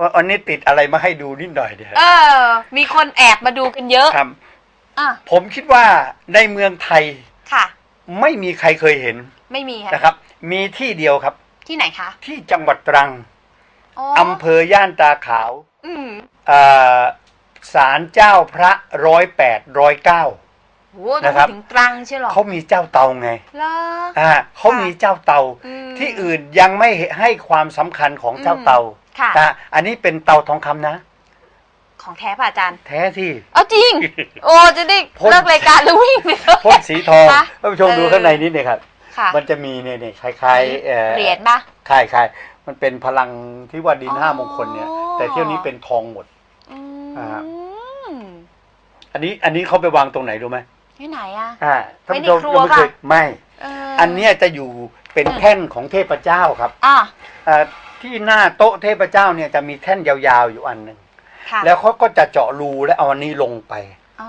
ว่าอันนี้ติดอะไรมาให้ดูนิดหน่อยเดียวเออ มีคนแอบมาดูกันเยอะครับอะผมคิดว่าในเมืองไทยค่ะ ไม่มีใครเคยเห็นไม่มีค่ะนะครับ มีที่เดียวครับ ที่ไหนคะที่จังหวัดตรังอ๋ออำเภอย่านตาขาวอืมเอ่อศาลเจ้าพระร้อยแปดร้อยเก้า โหต้อนะงครับถึงตรังใช่หรอเขามีเจ้าเตาไงเหรอ อ่าเขามีเจ้าเตา อืมที่อื่นยังไม่ให้ความสำคัญของเจ้าเตา ค่ะอ่าอันนี้เป็นเตาทองคำนะ ของแท้ป่ะอาจารย์ แท้ที่ เอาจริง โอ้จะได้พ่น เลิกรายการแล้ววิ่งไปเลย พ่นสีทองคะท่านผู้ชมดูเออ ข้างในนิดหนึงครับ ค่ะมันจะมีเนี่ยเนี่ยคล้ายๆเอ่อเหรียญปะคล้ายคล้ายๆมันเป็นพลังที่ว่าดินอ๋อ ห้ามงคลเนี่ย แต่เที่ยวนี้เป็นทองหมด อือ่า มอันนี้อันนี้เขาไปวางตรงไหนรู้ไหมที่ไหนอะ อ่าท่านผู้ชมไว้ในครัวยังไม่เคยป่ะ ไม่เอออันเนี้ยจะอยู่เป็นอืมแท่นของเทพเจ้าครับอะ อ่า ที่หน้าโต๊ะเทพเจ้าเนี่ยจะมีแท่นยาวๆอยู่อันหนึ่งค่ะแล้วเขาก็จะเจาะรูและเอาอันนี้ลงไปอ่า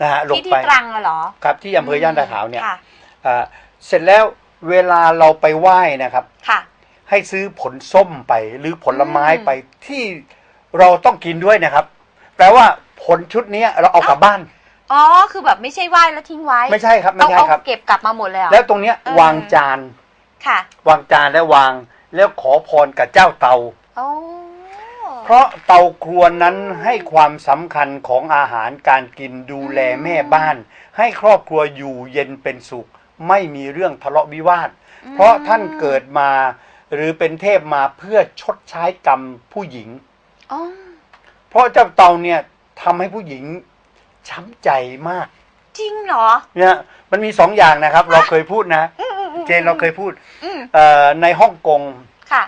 นะฮะลงที่ไปที่ตรังอะเหรอครับที่อำเภอย่านตาขาวเนี่ยค่ะ อ่าเสร็จแล้วเวลาเราไปไหว้นะครับ ค่ะ ให้ซื้อผลส้มไปหรือผลไม้อืมไปที่เราต้องกินด้วยนะครับ แปลว่าผลชุดเนี้ยเราเอากลับบ้าน อ๋อ คือแบบไม่ใช่ไหว้แล้วทิ้งไว้ไม่ใช่ครับไม่เอาใช่เอาครับ เก็บกลับมาหมดเลยเหรอ แล้วตรงเนี้ยเออ วางจาน ค่ะ วางจานและวาง แล้วขอพรกับเจ้าเตาโอ้เพราะเตาครัวนั้นให้ความสำคัญของอาหารการกินดูแลแม่บ้าน ให้ครอบครัวอยู่เย็นเป็นสุข ไม่มีเรื่องทะเลาะวิวาท เพราะท่านเกิดมา หรือเป็นเทพมาเพื่อชดใช้กรรมผู้หญิง อ๋อเพราะเจ้าเตาเนี่ยทำให้ผู้หญิงช้ำใจมาก จริงเหรอ เนี่ยมันมีสองอย่างนะครับ เราเคยพูดนะ อืมอืมอืม เจนเราเคยพูด อื มเอ่อในฮ่องกงค่ะ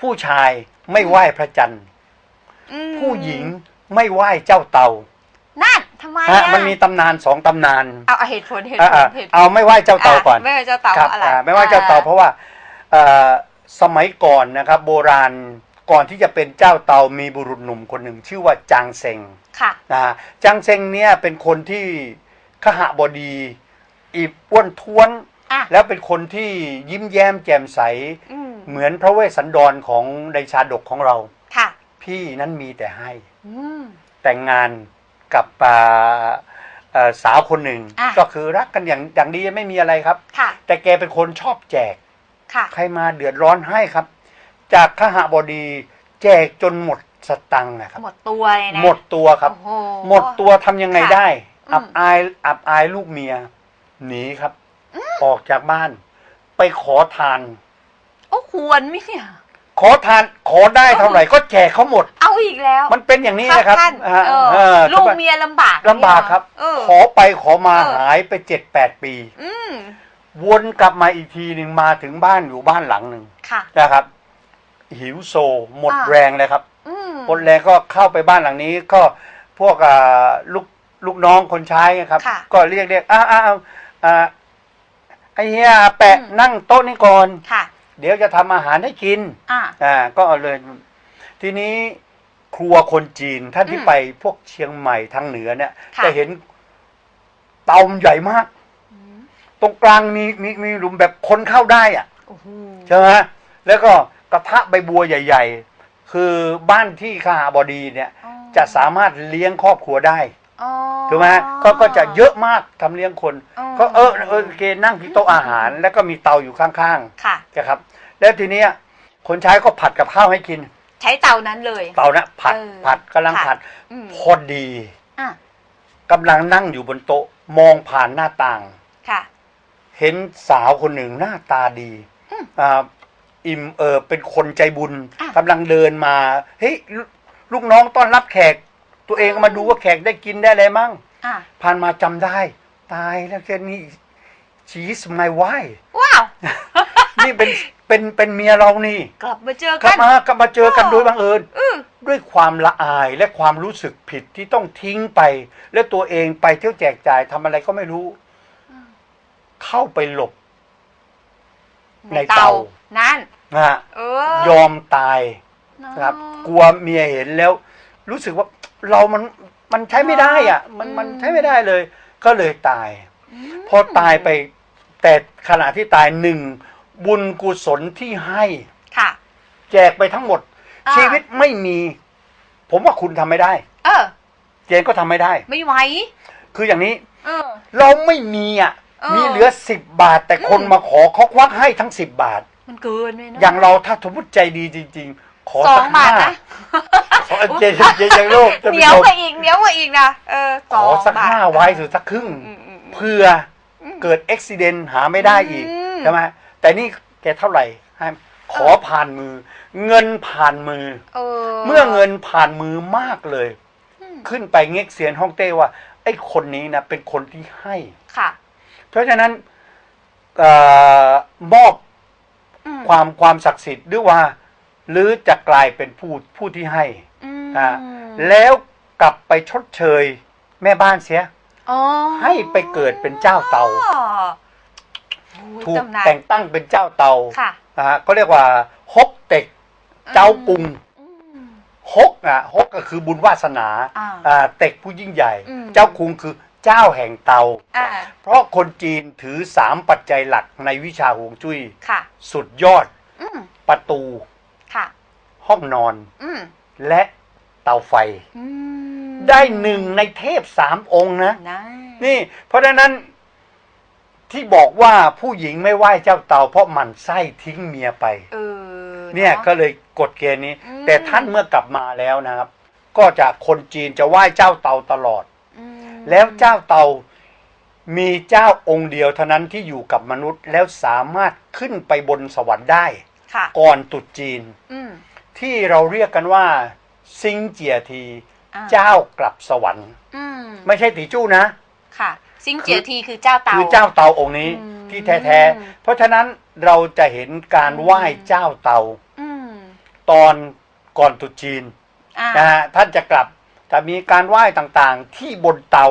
ผู้ชายไม่ไหว้พระจันทร์ อืมผู้หญิงไม่ไหว้เจ้าเตานั่นทำไมฮะอะมันมีตำนานสองตำนานเอาเอาเหตุผลเหตุอะผลอะเหตุผลเอาไม่ไหว้เจ้าเตาก่อน ไม่ไหว้เจ้าเตาครับอะไรอ่าไม่ไหว้เจ้าเตาเพราะว่าเอ่อสมัยก่อนนะครับ โบราณก่อนที่จะเป็นเจ้าเตามีบุรุษหนุ่มคนหนึ่งชื่อว่าจางเซงค่ะ นะฮะจางเซงเนี่ยเป็นคนที่ขหบดีอีบอ้วนท้วน อะแล้วเป็นคนที่ยิ้มแย้มแจ่มใส อืมเหมือนพระเวสสันดรของในชาดกของเรา ค่ะ พี่นั้นมีแต่ให้ อืม แต่งงานกับอ่าเอ่อสาวคนหนึ่ง อะ ก็คือรักกันอย่างอย่างดีไม่มีอะไรครับ ค่ะ แต่แกเป็นคนชอบแจก ค่ะ ใครมาเดือดร้อนให้ครับ จากขหบดีแจกจนหมดสตังค์นะครับ หมดตัวเลยนะหมดตัวครับ โอ้โห หมดตัวทำยังไงค่ะได้ อืม อับอายอับอายลูกเมีย หนีครับ ออกจากบ้าน ไปขอทาน โอ้ควรไหมเนี่ย ขอทานขอได้เท่าไหร่ก็แจกเขาหมด เอาอีกแล้วมันเป็นอย่างนี้ครับนะครับท่านอ่าเออเออลูกเมียลำบากลำบากครับ เออขอไปขอมาเออหายไปเจ็ดแปดปี อืมวนกลับมาอีกทีหนึ่งมาถึงบ้านอยู่บ้านหลังหนึ่งค่ะ นะครับ หิวโซหมดอ่า แรงเลยครับ อืมหมดแรงก็เข้าไปบ้านหลังนี้ก็พวกอ่าลูกลูกน้องคนใช้ครับ ค่ะก็เรียกเรียกอ้าวอ้าวอ่า ไอ้เฮียแปะอืม นั่งโต๊ะนี่ก่อน ค่ะ เดี๋ยวจะทำอาหารให้กิน อ่า อ่าก็เอาเลย ทีนี้ครัวคนจีนท่านที่อืมไปพวกเชียงใหม่ทางเหนือเนี่ย ค่ะ จะเห็นเตาใหญ่มาก อืมตรงกลางมีมีมีหลุมแบบคนเข้าได้อะโอ้โหใช่ไหมแล้วก็กระทะใบบัวใหญ่ ๆ คือบ้านที่ข้าบดีเนี่ย อ๋อจะสามารถเลี้ยงครอบครัวได้ อ๋อ ถูกไหมก็ก็จะเยอะมากทำเลี้ยงคน อ๋อ ก็เออเออโอเคนั่งที่โต๊ะอาหาร แล้วก็มีเตาอยู่ข้างค่ะ ๆนะครับ แล้วทีเนี้ยคนใช้ก็ผัดกับข้าวให้กิน ใช้เตานั้นเลย เตานะผัดเออผัดกำลังค่ะผัดอืมพอดีอะกำลังนั่งอยู่บนโต๊ะมองผ่านหน้าต่าง ค่ะ เห็นสาวคนหนึ่งหน้าตาดีอืมอ่าอิ่มเออเป็นคนใจบุญอะ กำลังเดินมาเฮ้ยลูลูกน้องต้อนรับแขก ตัวเองมาดูว่าแขกได้กินได้อะไรมั่งอะผ่านมาจำได้ ตายแล้วแกนี่ชีสไมไว้ว้าว นี่เป็นเป็นเป็นเมียเรานี่กลับมาเจอกลักับนมากลับมาเจอกันเออโดยบังเอิญ อือ ด้วยความละอายและความรู้สึกผิดที่ต้องทิ้งไป และตัวเองไปเที่ยวแจกจ่ายทำอะไรก็ไม่รู้เข้าไปหลบ ในเตา นั่น นะฮะเออยอมตายนะครับ กลัวเมียเห็นแล้ว รู้สึกว่า เรามันมันใช้ไม่ได้อะ มันมันใช้ไม่ได้เลย ก็เลยตายมพอตายไปแต่ขณะที่ตายหนึ่งบุญกุศลที่ให้ค่ะ แจกไปทั้งหมด อ่า ชีวิตไม่มี ผมว่าคุณทำไม่ได้ เออ เจนก็ทำไม่ได้ ไม่ไหวคืออย่างนี้ เออ เราไม่มีอะ เออมีเหลือสิบบาท แต่คนอืม มาขอเขาควักให้ทั้งสิบบาท มันเกินเลยนะ อย่างเราถ้าสมมติใจดีจริงๆ ขอสอสังกบาห้าทนะขอเจนเจนยังโลกท่านเหผู้นียวชมกว่าอีกเหนียวกว่าอีกนะเออขอสักบทห้าไว้สุดสักครึ่ง อืมอืมอืม เพื่อเกิดอุบิเหตุหาไม่ได้อีกอืม ใช่ไหมแต่นี่แกเท่าไหร่ให้ขอผ่านมือ เงินผ่านมือ เออ เมื่อเงินผ่านมือมากเลย อืม ขึ้นไปเง็กเซียนฮ่องเต้ว่า ไอ้คนนี้นะเป็นคนที่ให้ ค่ะเพราะฉะนั้นเออมอบอืมความความศักดิ์สิทธิ์หรือว่า หรือจะกลายเป็นผู้ผู้ที่ให้อืมอ่าแล้วกลับไปชดเชยแม่บ้านเสียอ๋อให้ไปเกิดเป็นเจ้าเตาโอ้ยถูกตำนานแต่งตั้งเป็นเจ้าเตาค่ะนะฮะก็เรียกว่าฮกเต็กเจ้ากุงอืมฮกอะฮกก็คือบุญวาสนาอ่าอ่าเต็กผู้ยิ่งใหญ่อืมเจ้าคุงคือเจ้าแห่งเตาอ่าเพราะคนจีนถือสามปัจจัยหลักในวิชาฮวงจุ้ยค่ะสุดยอดอืมประตูค่ะ ห้องนอนอืมและเตาไฟ อืมได้หนึ่งในเทพสามองค์นะ นะนี่ เพราะฉะนั้นที่บอกว่าผู้หญิงไม่ไหว้เจ้าเตา เพราะหมันไส้ทิ้งเมียไป เออเนี่ยอะ ก็เลยกฎเกณฑ์นี้ อืม แต่ท่านเมื่อกลับมาแล้วนะครับ ก็จะคนจีนจะไหว้เจ้าเตาตลอด อืมแล้วเจ้าเตามีเจ้าองค์เดียวเท่านั้นที่อยู่กับมนุษย์แล้วสามารถขึ้นไปบนสวรรค์ได้ ค่ะก่อนตรุษจีน อืม ที่เราเรียกกันว่าซิงเจียที อ่าเจ้ากลับสวรรค์ อืมไม่ใช่ตีจู้นะ ค่ะ ซิงเจียทีคือเจ้าเตา คือเจ้าเตาองค์นี้อืม ที่แท้ๆ เพราะฉะนั้นเราจะเห็นการไหว้เจ้าเตาอืมตอนก่อนตรุษจีนอ่านะฮะท่านจะกลับจะมีการไหว้ต่างๆ ที่บนเตา